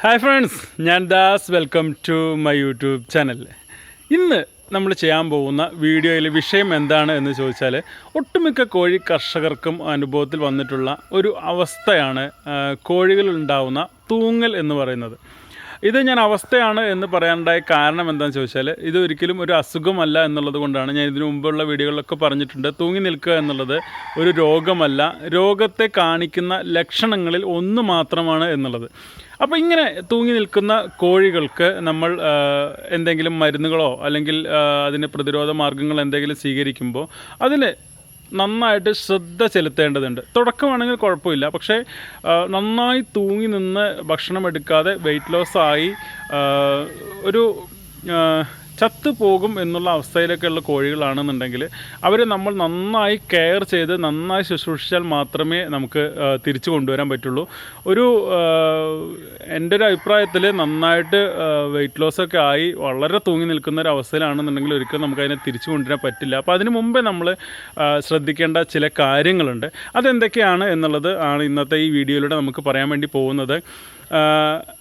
Hi friends ഞാൻ Das. Welcome to my YouTube channel ഇന്ന് നമ്മൾ ചെയ്യാൻ പോകുന്ന വീഡിയോയിലെ വിഷയം എന്താണ് എന്ന് ചോദിച്ചാൽ ഒട്ടുമിക്ക കോഴി കർഷകർക്കും അനുഭവത്തിൽ വന്നിട്ടുള്ള ഒരു അവസ്ഥയാണ് കോഴികളുണ്ടാവുന്ന തൂങ്ങൽ എന്ന് പറയുന്നത്. ഇത് ഞാൻ അവസ്ഥയാണ് എന്ന് പറയാനുണ്ടായ കാരണം എന്താണെന്ന് ചോദിച്ചാൽ ഇത് ഒരിക്കലും ഒരു അസുഖമല്ല എന്നുള്ളത് കൊണ്ടാണ് ഞാൻ ഇതിനു മുമ്പുള്ള വീഡിയോകളിലൊക്കെ പറഞ്ഞിട്ടുണ്ട്. തൂങ്ങി നിൽക്കുക എന്നുള്ളത് ഒരു രോഗമല്ല. രോഗത്തെ കാണിക്കുന്ന ലക്ഷണങ്ങളിൽ ഒന്ന് മാത്രമാണ് എന്നുള്ളത്. അപ്പോൾ ഇങ്ങനെ തൂങ്ങി നിൽക്കുന്ന കോഴികൾക്ക് നമ്മൾ എന്തെങ്കിലും മരുന്നുകളോ അല്ലെങ്കിൽ അതിന് പ്രതിരോധ മാർഗങ്ങൾ എന്തെങ്കിലും സ്വീകരിക്കുമ്പോൾ അതിന് നന്നായിട്ട് ശ്രദ്ധ ചെലുത്തേണ്ടതുണ്ട്. തുടക്കമാണെങ്കിൽ കുഴപ്പമില്ല. പക്ഷേ നന്നായി തൂങ്ങി നിന്ന് ഭക്ഷണം എടുക്കാതെ വെയിറ്റ് ലോസ് ആയി ഒരു ആ, ചത്തു പോകും എന്നുള്ള അവസ്ഥയിലൊക്കെയുള്ള കോഴികളാണെന്നുണ്ടെങ്കിൽ അവരെ നമ്മൾ നന്നായി കെയർ ചെയ്ത് നന്നായി ശുശ്രൂഷിച്ചാൽ മാത്രമേ നമുക്ക് തിരിച്ചു കൊണ്ടുവരാൻ പറ്റുള്ളൂ. ഒരു എന്റെ ഒരു അഭിപ്രായത്തിൽ നന്നായിട്ട് വെയിറ്റ് ലോസൊക്കെ ആയി വളരെ തൂങ്ങി നിൽക്കുന്ന ഒരു അവസ്ഥയിലാണെന്നുണ്ടെങ്കിൽ ഒരിക്കലും നമുക്ക് അതിനെ തിരിച്ചു കൊണ്ടുവരാൻ പറ്റില്ല. അപ്പോൾ അതിന് മുമ്പേ നമ്മൾ ശ്രദ്ധിക്കേണ്ട ചില കാര്യങ്ങളുണ്ട്. അതെന്തൊക്കെയാണ് എന്നുള്ളത് ആണ് ഇന്നത്തെ ഈ വീഡിയോയിലൂടെ നമുക്ക് പറയാൻ വേണ്ടി പോകുന്നത്.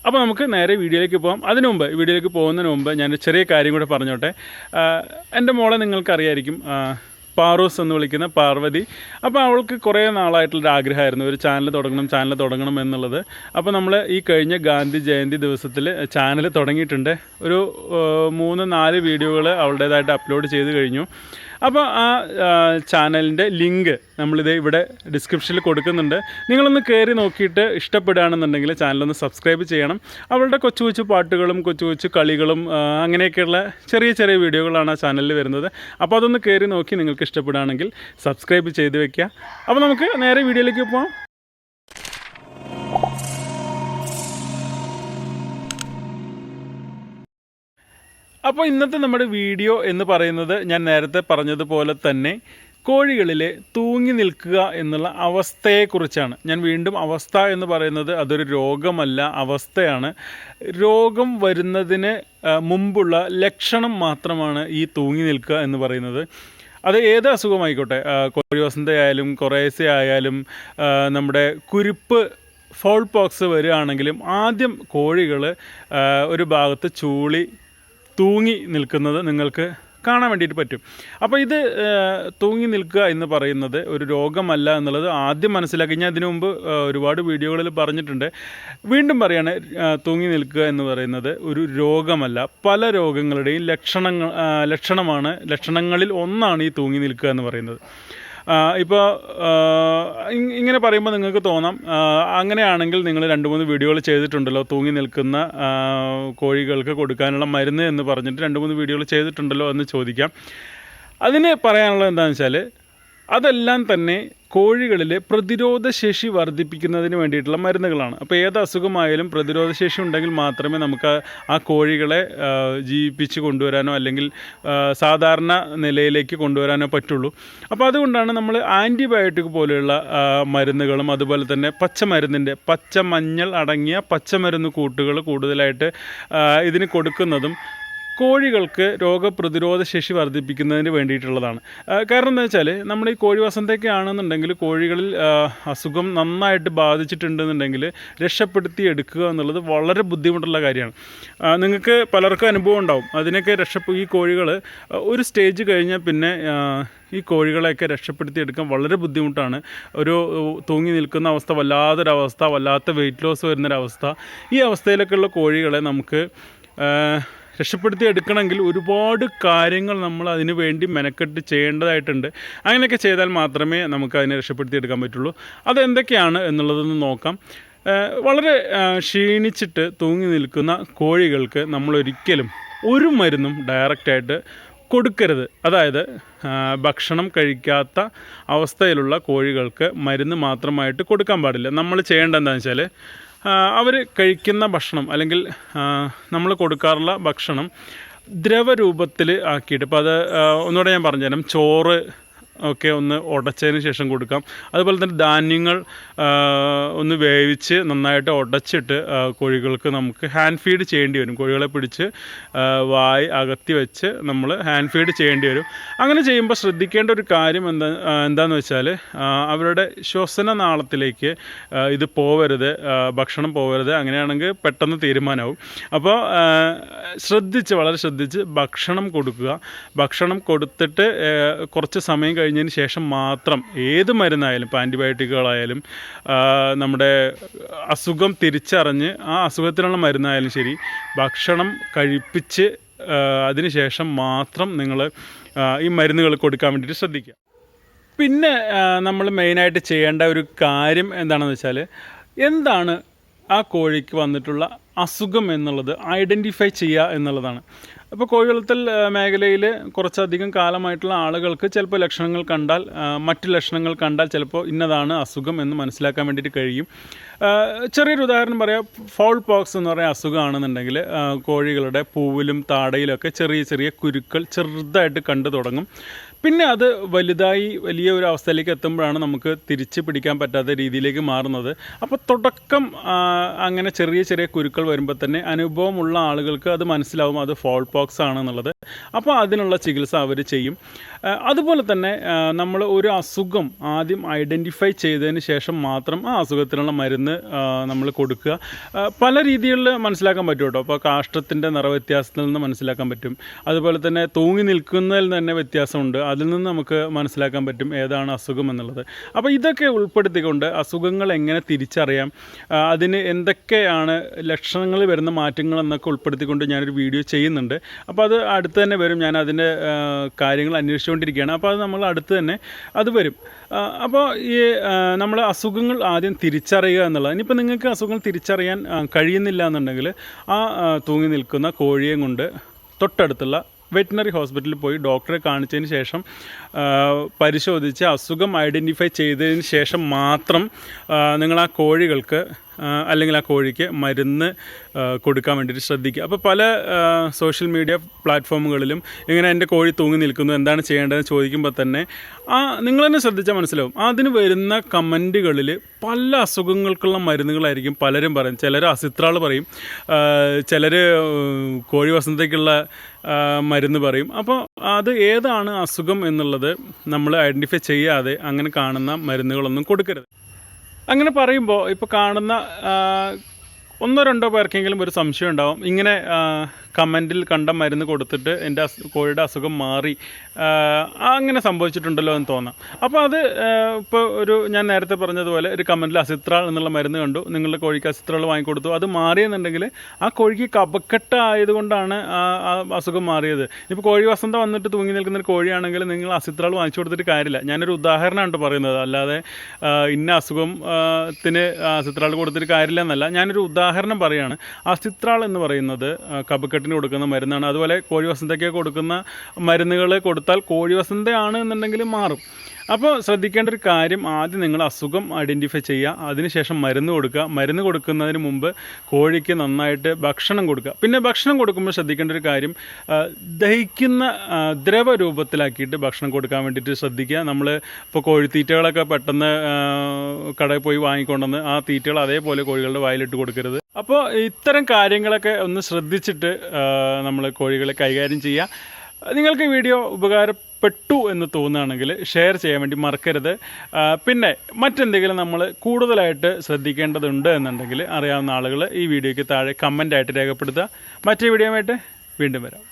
അപ്പോൾ നമുക്ക് നേരെ വീഡിയോയിലേക്ക് പോകാം അതിനു മുമ്പ് വീഡിയോയിലേക്ക് പോകുന്നതിന് മുമ്പ് ഞാൻ ചെറിയ കാര്യം കൂടെ പറഞ്ഞോട്ടെ. എന്റെ മോളെ നിങ്ങൾക്കറിയായിരിക്കും പാറോസ് എന്ന് വിളിക്കുന്ന പാർവതി. അപ്പോൾ അവൾക്ക് കുറേ നാളായിട്ടുള്ളൊരു ആഗ്രഹമായിരുന്നു ഒരു ചാനൽ തുടങ്ങണം ചാനൽ തുടങ്ങണം എന്നുള്ളത്. അപ്പോൾ നമ്മൾ ഈ കഴിഞ്ഞ ഗാന്ധി ജയന്തി ദിവസത്തിൽ ചാനൽ തുടങ്ങിയിട്ടുണ്ട്. ഒരു മൂന്ന് നാല് വീഡിയോകൾ അവളുടേതായിട്ട് അപ്ലോഡ് ചെയ്ത് കഴിഞ്ഞു. അപ്പോൾ ആ ചാനലിന്റെ ലിങ്ക് നമ്മളിത് ഇവിടെ ഡിസ്ക്രിപ്ഷനിൽ കൊടുക്കുന്നുണ്ട്. നിങ്ങളൊന്ന് കയറി നോക്കിയിട്ട് ഇഷ്ടപ്പെടുകയാണെന്നുണ്ടെങ്കിൽ ചാനലൊന്ന് സബ്സ്ക്രൈബ് ചെയ്യണം. അവളുടെ കൊച്ചു കൊച്ചു പാട്ടുകളും കൊച്ചു കൊച്ചു കളികളും അങ്ങനെയൊക്കെയുള്ള ചെറിയ ചെറിയ വീഡിയോകളാണ് ആ ചാനലിൽ വരുന്നത്. അപ്പോൾ അതൊന്ന് കയറി നോക്കി നിങ്ങൾക്ക് ഇഷ്ടപ്പെടുകയാണെങ്കിൽ സബ്സ്ക്രൈബ് ചെയ്ത് വെക്കുക. അപ്പോൾ നമുക്ക് നേരെ വീഡിയോയിലേക്ക് പോകാം അപ്പോൾ ഇന്നത്തെ നമ്മുടെ വീഡിയോ എന്ന് പറയുന്നത് ഞാൻ നേരത്തെ പറഞ്ഞതുപോലെ തന്നെ കോഴികളിലെ തൂങ്ങി നിൽക്കുക എന്നുള്ള അവസ്ഥയെക്കുറിച്ചാണ്. ഞാൻ വീണ്ടും അവസ്ഥ എന്ന് പറയുന്നത് അതൊരു രോഗമല്ല അവസ്ഥയാണ്. രോഗം വരുന്നതിന് മുമ്പുള്ള ലക്ഷണം മാത്രമാണ് ഈ തൂങ്ങി നിൽക്കുക എന്ന് പറയുന്നത്. അത് ഏത് അസുഖമായിക്കോട്ടെ? കോഴി വസന്തയായാലും കൊറേസ ആയാലും നമ്മുടെ കുരുപ്പ് ഫോൾ പോക്സ് വരികയാണെങ്കിലും ആദ്യം കോഴികൾ ഒരു ഭാഗത്ത് ചൂളി തൂങ്ങി നിൽക്കുന്നത് നിങ്ങൾക്ക് കാണാൻ വേണ്ടിയിട്ട് പറ്റും. അപ്പോൾ ഇത് തൂങ്ങി നിൽക്കുക എന്ന് പറയുന്നത് ഒരു രോഗമല്ല എന്നുള്ളത് ആദ്യം മനസ്സിലാക്കി. ഞാൻ ഇതിനു മുമ്പ് ഒരുപാട് വീഡിയോകളിൽ പറഞ്ഞിട്ടുണ്ട്. വീണ്ടും പറയാണ് തൂങ്ങി നിൽക്കുക എന്ന് പറയുന്നത് ഒരു രോഗമല്ല. പല രോഗങ്ങളുടെയും ലക്ഷണങ്ങൾ ലക്ഷണമാണ് ലക്ഷണങ്ങളിൽ ഒന്നാണ് ഈ തൂങ്ങി നിൽക്കുക എന്ന് പറയുന്നത്. ഇപ്പോൾ ഇങ്ങനെ പറയുമ്പോൾ നിങ്ങൾക്ക് തോന്നാം അങ്ങനെയാണെങ്കിൽ നിങ്ങൾ രണ്ട് മൂന്ന് വീഡിയോകൾ ചെയ്തിട്ടുണ്ടല്ലോ തൂങ്ങി നിൽക്കുന്ന കോഴികൾക്ക് കൊടുക്കാനുള്ള മരുന്ന് എന്ന് പറഞ്ഞിട്ട് രണ്ട് മൂന്ന് വീഡിയോകൾ ചെയ്തിട്ടുണ്ടല്ലോ എന്ന് ചോദിക്കാം. അതിന് പറയാനുള്ളത് എന്താണെന്ന് വെച്ചാൽ അതെല്ലാം തന്നെ കോഴികളിലെ പ്രതിരോധ ശേഷി വർദ്ധിപ്പിക്കുന്നതിന് വേണ്ടിയിട്ടുള്ള മരുന്നുകളാണ്. അപ്പോൾ ഏത് അസുഖമായാലും പ്രതിരോധ ശേഷി ഉണ്ടെങ്കിൽ മാത്രമേ നമുക്ക് ആ- കോഴികളെ ജീവിപ്പിച്ച് കൊണ്ടുവരാനോ അല്ലെങ്കിൽ സാധാരണ നിലയിലേക്ക് കൊണ്ടുവരാനോ പറ്റുള്ളൂ. അപ്പോൾ അതുകൊണ്ടാണ് നമ്മൾ ആന്റിബയോട്ടിക് പോലെയുള്ള മരുന്നുകളും അതുപോലെ തന്നെ പച്ചമരുന്നിന്റെ പച്ച മഞ്ഞൾ അടങ്ങിയ പച്ചമരുന്ന് കൂട്ടുകൾ കൂടുതലായിട്ട് ഇതിന് കൊടുക്കുന്നതും കോഴികൾക്ക് രോഗപ്രതിരോധ ശേഷി വർദ്ധിപ്പിക്കുന്നതിന് വേണ്ടിയിട്ടുള്ളതാണ്. കാരണം എന്താ വെച്ചാൽ നമ്മൾ ഈ കോഴി വസന്തയൊക്കെ ആണെന്നുണ്ടെങ്കിൽ കോഴികളിൽ അസുഖം നന്നായിട്ട് ബാധിച്ചിട്ടുണ്ടെന്നുണ്ടെങ്കിൽ രക്ഷപ്പെടുത്തി എടുക്കുക എന്നുള്ളത് വളരെ ബുദ്ധിമുട്ടുള്ള കാര്യമാണ്. നിങ്ങൾക്ക് പലർക്കും അനുഭവം ഉണ്ടാവും. അതിനൊക്കെ രക്ഷപ്പെ ഈ കോഴികൾ ഒരു സ്റ്റേജ് കഴിഞ്ഞാൽ പിന്നെ ഈ കോഴികളെയൊക്കെ രക്ഷപ്പെടുത്തി എടുക്കാൻ വളരെ ബുദ്ധിമുട്ടാണ്. ഒരു തൂങ്ങി നിൽക്കുന്ന അവസ്ഥ വല്ലാത്തൊരവസ്ഥ വല്ലാത്ത വെയിറ്റ് ലോസ് വരുന്നൊരവസ്ഥ. ഈ അവസ്ഥയിലൊക്കെയുള്ള കോഴികളെ നമുക്ക് രക്ഷപ്പെടുത്തി എടുക്കണമെങ്കിൽ ഒരുപാട് കാര്യങ്ങൾ നമ്മൾ അതിന് വേണ്ടി മെനക്കെട്ട് ചെയ്യേണ്ടതായിട്ടുണ്ട്. അങ്ങനെയൊക്കെ ചെയ്താൽ മാത്രമേ നമുക്ക് അതിനെ രക്ഷപ്പെടുത്തി എടുക്കാൻ പറ്റുള്ളൂ. അതെന്തൊക്കെയാണ് എന്നുള്ളതൊന്ന് നോക്കാം. വളരെ ക്ഷീണിച്ചിട്ട് തൂങ്ങി നിൽക്കുന്ന കോഴികൾക്ക് നമ്മളൊരിക്കലും ഒരു മരുന്നും ഡയറക്റ്റായിട്ട് കൊടുക്കരുത്. അതായത് ഭക്ഷണം കഴിക്കാത്ത അവസ്ഥയിലുള്ള കോഴികൾക്ക് മരുന്ന് മാത്രമായിട്ട് കൊടുക്കാൻ പാടില്ല. നമ്മൾ ചെയ്യേണ്ടത് എന്താണെന്ന് വെച്ചാൽ അവർ കഴിക്കുന്ന ഭക്ഷണം അല്ലെങ്കിൽ നമ്മൾ കൊടുക്കാറുള്ള ഭക്ഷണം ദ്രവരൂപത്തിൽ ആക്കിയിട്ട് ഇപ്പോൾ അത് ഒന്നുകൂടെ ഞാൻ പറഞ്ഞുതരാം. ചോറ് ഒക്കെ ഒന്ന് ഉടച്ചതിന് ശേഷം കൊടുക്കാം. അതുപോലെ തന്നെ ധാന്യങ്ങൾ ഒന്ന് വേവിച്ച് നന്നായിട്ട് ഉടച്ചിട്ട് കോഴികൾക്ക് നമുക്ക് ഹാൻഡ് ഫീഡ് ചെയ്യേണ്ടി വരും. കോഴികളെ പിടിച്ച് വായി അകത്തി വെച്ച് നമ്മൾ ഹാൻഡ് ഫീഡ് ചെയ്യേണ്ടി വരും. അങ്ങനെ ചെയ്യുമ്പോൾ ശ്രദ്ധിക്കേണ്ട ഒരു കാര്യം എന്താ എന്താണെന്ന് വെച്ചാൽ അവരുടെ ശ്വസന നാളത്തിലേക്ക് ഇത് പോവരുത് ഭക്ഷണം പോവരുത്. അങ്ങനെയാണെങ്കിൽ പെട്ടെന്ന് തീരുമാനമാവും. അപ്പോൾ ശ്രദ്ധിച്ച് വളരെ ശ്രദ്ധിച്ച് ഭക്ഷണം കൊടുക്കുക. ഭക്ഷണം കൊടുത്തിട്ട് കുറച്ച് സമയം കഴിഞ്ഞതിന് ശേഷം മാത്രം ഏത് മരുന്നായാലും ഇപ്പോൾ ആന്റിബയോട്ടിക്കുകളായാലും നമ്മുടെ അസുഖം തിരിച്ചറിഞ്ഞ് ആ അസുഖത്തിനുള്ള മരുന്നായാലും ശരി ഭക്ഷണം കഴിപ്പിച്ച് അതിനുശേഷം മാത്രം നിങ്ങൾ ഈ മരുന്നുകൾ കൊടുക്കാൻ വേണ്ടിയിട്ട് ശ്രദ്ധിക്കുക. പിന്നെ നമ്മൾ മെയിനായിട്ട് ചെയ്യേണ്ട ഒരു കാര്യം എന്താണെന്ന് വെച്ചാൽ എന്താണ് ആ കോഴിക്ക് വന്നിട്ടുള്ള അസുഖം എന്നുള്ളത് ഐഡന്റിഫൈ ചെയ്യുക എന്നുള്ളതാണ്. അപ്പോൾ കോഴി വളർത്തൽ മേഖലയിൽ കുറച്ചധികം കാലമായിട്ടുള്ള ആളുകൾക്ക് ചിലപ്പോൾ ലക്ഷണങ്ങൾ കണ്ടാൽ മറ്റ് ലക്ഷണങ്ങൾ കണ്ടാൽ ചിലപ്പോൾ ഇന്നതാണ് അസുഖം എന്ന് മനസ്സിലാക്കാൻ വേണ്ടിയിട്ട് കഴിയും. ചെറിയൊരു ഉദാഹരണം പറയാം. ഫോൾ പോക്സ് എന്ന് പറയുന്ന അസുഖമാണെന്നുണ്ടെങ്കിൽ കോഴികളുടെ പൂവിലും താടയിലൊക്കെ ചെറിയ ചെറിയ കുരുക്കൾ ചെറുതായിട്ട് കണ്ടു തുടങ്ങും. പിന്നെ അത് വലുതായി വലിയ ഒരു അവസ്ഥയിലേക്ക് എത്തുമ്പോഴാണ് നമുക്ക് തിരിച്ച് പിടിക്കാൻ പറ്റാത്ത രീതിയിലേക്ക് മാറുന്നത്. അപ്പോൾ തുടക്കം അങ്ങനെ ചെറിയ ചെറിയ കുരുക്കൾ വരുമ്പോൾ തന്നെ അനുഭവമുള്ള ആളുകൾക്ക് അത് മനസ്സിലാവും അത് ഫോൾ പോക്സ് ആണെന്നുള്ളത്. അപ്പോൾ അതിനുള്ള ചികിത്സ അവർ ചെയ്യും. അതുപോലെ തന്നെ നമ്മൾ ഒരു അസുഖം ആദ്യം ഐഡന്റിഫൈ ചെയ്തതിന് ശേഷം മാത്രം ആ അസുഖത്തിനുള്ള മരുന്ന് നമ്മൾ കൊടുക്കുക. പല രീതികളിൽ മനസ്സിലാക്കാൻ പറ്റും കേട്ടോ. അപ്പോൾ കാഷ്ടത്തിന്റെ നിറവ്യത്യാസത്തിൽ നിന്ന് മനസ്സിലാക്കാൻ പറ്റും. അതുപോലെ തന്നെ തൂങ്ങി നിൽക്കുന്നതിൽ തന്നെ വ്യത്യാസമുണ്ട്. അതിൽ നിന്ന് നമുക്ക് മനസ്സിലാക്കാൻ പറ്റും ഏതാണ് അസുഖം എന്നുള്ളത്. അപ്പോൾ ഇതൊക്കെ ഉൾപ്പെടുത്തിക്കൊണ്ട് അസുഖങ്ങൾ എങ്ങനെ തിരിച്ചറിയാം? അതിന് എന്തൊക്കെയാണ് ലക്ഷണങ്ങൾ വരുന്ന മാറ്റങ്ങൾ എന്നൊക്കെ ഉൾപ്പെടുത്തിക്കൊണ്ട് ഞാനൊരു വീഡിയോ ചെയ്യുന്നുണ്ട്. അപ്പോൾ അത് അടുത്ത് തന്നെ വരും. ഞാൻ അതിന്റെ കാര്യങ്ങൾ അന്വേഷിച്ചുകൊണ്ടിരിക്കുകയാണ്. അപ്പോൾ അത് നമ്മൾ അടുത്ത് തന്നെ അത് വരും. അപ്പോൾ ഈ നമ്മൾ അസുഖങ്ങൾ ആദ്യം തിരിച്ചറിയുക എന്നുള്ളത്. ഇനിയിപ്പോൾ നിങ്ങൾക്ക് അസുഖങ്ങൾ തിരിച്ചറിയാൻ കഴിയുന്നില്ല എന്നുണ്ടെങ്കിൽ ആ തൂങ്ങി നിൽക്കുന്ന കോഴിയെ കൊണ്ട് തൊട്ടടുത്തുള്ള വെറ്റിനറി ഹോസ്പിറ്റലിൽ പോയി ഡോക്ടറെ കാണിച്ചതിന് ശേഷം പരിശോധിച്ച് അസുഖം ഐഡന്റിഫൈ ചെയ്തതിന് ശേഷം മാത്രം നിങ്ങൾ ആ കോഴികൾക്ക് അല്ലെങ്കിൽ ആ കോഴിക്ക് മരുന്ന് കൊടുക്കാൻ വേണ്ടിയിട്ട് ശ്രദ്ധിക്കുക. അപ്പോൾ പല സോഷ്യൽ മീഡിയ പ്ലാറ്റ്ഫോമുകളിലും ഇങ്ങനെ എന്റെ കോഴി തൂങ്ങി നിൽക്കുന്നു എന്താണ് ചെയ്യേണ്ടതെന്ന് ചോദിക്കുമ്പോൾ തന്നെ ആ നിങ്ങൾ തന്നെ ശ്രദ്ധിച്ചാൽ മനസ്സിലാവും. അതിന് വരുന്ന കമന്റുകളിൽ പല അസുഖങ്ങൾക്കുള്ള മരുന്നുകളായിരിക്കും പലരും പറയും. ചിലർ അസിത്രാൾ പറയും ചിലർ കോഴി വസന്തയ്ക്കുള്ള മരുന്ന് പറയും. അപ്പോൾ അത് ഏതാണ് അസുഖം എന്നുള്ളത് നമ്മൾ ഐഡന്റിഫൈ ചെയ്യാതെ അങ്ങനെ കാണുന്ന മരുന്നുകളൊന്നും കൊടുക്കരുത്. അങ്ങനെ പറയുമ്പോൾ ഇപ്പോൾ കാണുന്ന ഒന്നോ രണ്ടോ പേർക്കെങ്കിലും ഒരു സംശയം ഉണ്ടാവും. ഇങ്ങനെ കമന്റിൽ കണ്ട മരുന്ന് കൊടുത്തിട്ട് എന്റെ കോഴിയുടെ അസുഖം മാറി. അങ്ങനെ സംഭവിച്ചിട്ടുണ്ടല്ലോ എന്ന് തോന്നാം. അപ്പോൾ അത് ഇപ്പോൾ ഒരു ഞാൻ നേരത്തെ പറഞ്ഞതുപോലെ ഒരു കമന്റിൽ അസിത്രാൾ എന്നുള്ള മരുന്ന് കണ്ടു. നിങ്ങളുടെ കോഴിക്ക് അസിത്രാൾ വാങ്ങിക്കൊടുത്തു. അത് മാറിയെന്നുണ്ടെങ്കിൽ ആ കോഴിക്ക് കപക്കെട്ട് ആയതുകൊണ്ടാണ് ആ അസുഖം മാറിയത്. ഇപ്പോൾ കോഴി വസന്ത വന്നിട്ട് തൂങ്ങി നിൽക്കുന്ന ഒരു കോഴിയാണെങ്കിൽ നിങ്ങൾ അസിത്രാൾ വാങ്ങിച്ചു കൊടുത്തിട്ട് കാര്യമില്ല. ഞാനൊരു ഉദാഹരണമാണ് പറയുന്നത്. അല്ലാതെ ഇന്ന അസുഖം ത്തിന് അസിത്രാൾ കൊടുത്തിട്ട് കാര്യമില്ല എന്നല്ല. ഞാനൊരു ഉദാഹരണം പറയുകയാണ് അസിത്രാൾ എന്ന് പറയുന്നത് ആ, കഫക്കെട്ടിന് കൊടുക്കുന്ന മരുന്നാണ്. അതുപോലെ കോഴി വസന്തയ്ക്ക് കൊടുക്കുന്ന മരുന്നുകൾ കൊടുത്താൽ കോഴി വസന്തയാണ് എന്നുണ്ടെങ്കിൽ മാറും. അപ്പോൾ ശ്രദ്ധിക്കേണ്ട ഒരു കാര്യം ആദ്യം നിങ്ങൾ അസുഖം ഐഡന്റിഫൈ ചെയ്യുക. അതിനുശേഷം മരുന്ന് കൊടുക്കുക. മരുന്ന് കൊടുക്കുന്നതിന് മുമ്പ് കോഴിക്ക് നന്നായിട്ട് ഭക്ഷണം കൊടുക്കുക. പിന്നെ ഭക്ഷണം കൊടുക്കുമ്പോൾ ശ്രദ്ധിക്കേണ്ട ഒരു കാര്യം ദഹിക്കുന്ന ദ്രവ രൂപത്തിലാക്കിയിട്ട് ഭക്ഷണം കൊടുക്കാൻ വേണ്ടിയിട്ട് ശ്രദ്ധിക്കുക. നമ്മൾ ഇപ്പോൾ കോഴിത്തീറ്റകളൊക്കെ പെട്ടെന്ന് കടയിൽ പോയി വാങ്ങിക്കൊണ്ടുവന്ന് ആ തീറ്റകൾ അതേപോലെ കോഴികളുടെ വായിലിട്ട് കൊടുക്കരുത്. അപ്പോൾ ഇത്തരം കാര്യങ്ങളൊക്കെ ഒന്ന് ശ്രദ്ധിച്ചിട്ട് നമ്മൾ കോഴികളെ കൈകാര്യം ചെയ്യുക നിങ്ങൾക്ക് വീഡിയോ ഉപകാരപ്പെട്ടു എന്ന് തോന്നുകയാണെങ്കിൽ ഷെയർ ചെയ്യാൻ വേണ്ടി മറക്കരുത്. പിന്നെ മറ്റെന്തെങ്കിലും നമ്മൾ കൂടുതലായിട്ട് ശ്രദ്ധിക്കേണ്ടതുണ്ട് എന്നുണ്ടെങ്കിൽ അറിയാവുന്ന ആളുകൾ ഈ വീഡിയോയ്ക്ക് താഴെ കമന്റായിട്ട് രേഖപ്പെടുത്തുക. മറ്റേ വീഡിയോയുമായിട്ട് വീണ്ടും വരാം.